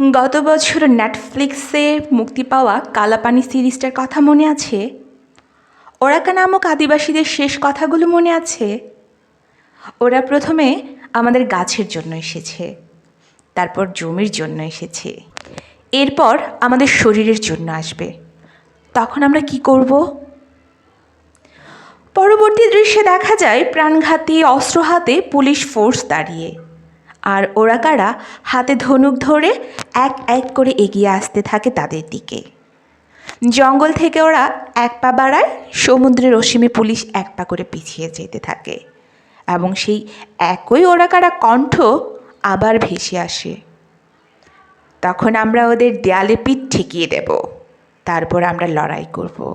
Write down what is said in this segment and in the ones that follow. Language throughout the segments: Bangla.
গত বছর নেটফ্লিক্সে মুক্তি পাওয়া কালাপানি সিরিজটার কথা মনে আছে? ওরাকা নামক আদিবাসীদের শেষ কথাগুলো মনে আছে? ওরা প্রথমে আমাদের গাছের জন্য এসেছে, তারপর জমির জন্য এসেছে, এরপর আমাদের শরীরের জন্য আসবে। তখন আমরা কি করব? পরবর্তী দৃশ্যে দেখা যায় প্রাণঘাতী অস্ত্র হাতে পুলিশ ফোর্স দাঁড়িয়ে। আর ওরা কারা? হাতে ধনুক ধরে এক এক করে এগিয়ে আসতে থাকে তাদের দিকে। জঙ্গল থেকে ওরা এক পা বাড়ায় সমুদ্রের অসীমে পুলিশ এক পা করে পিছিয়ে যেতে থাকে। এবং সেই একই ওরাকারা কণ্ঠ আবার ভেসে আসে। তখন আমরা ওদের দেয়ালে পিঠ ঠেকিয়ে দেব। তারপর আমরা লড়াই করব।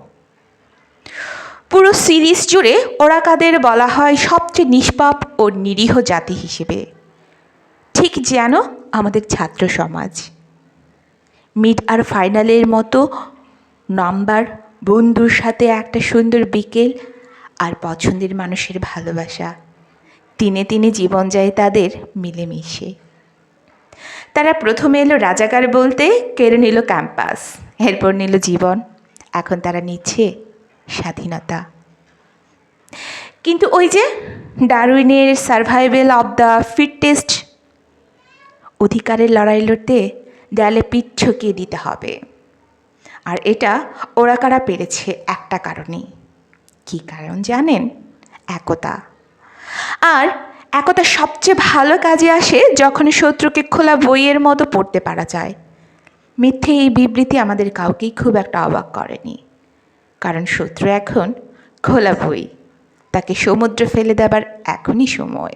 পুরো সিরিজ জুড়ে ওরাকাদের বলা হয় সবচেয়ে নিষ্পাপ ও নিরীহ জাতি হিসেবে ঠিক যেন আমাদের ছাত্র সমাজ। মিড আর ফাইনালের মতো নাম্বার, বন্ধুর সাথে একটা সুন্দর বিকেল আর পছন্দের মানুষের ভালোবাসা। তিনে তিনে জীবন যায় তাদের মিলেমিশে। তারা প্রথমে এলো রাজাকার বলতে কেড়ে নিল ক্যাম্পাস, এরপর নিল জীবন। এখন তারা নিচ্ছে স্বাধীনতা। কিন্তু ওই যে ডারউইনের সার্ভাইভেল অব দ্য ফিটেস্ট অধিকারের লড়াই লড়তে দেয়ালে পিঠ ঠকিয়ে দিতে হবে। আর এটা ওরা কারা পেরেছে একটা কারণেই। কী কারণ জানেন? একতা। আর একতা সবচেয়ে ভালো কাজে আসে যখন শত্রুকে খোলা বইয়ের মতো পড়তে পারা যায়। মিথ্যে এই বিবৃতি আমাদের কাউকেই খুব একটা অবাক করেনি। কারণ শত্রু এখন খোলা বই। তাকে সমুদ্রে ফেলে দেবার এখনই সময়।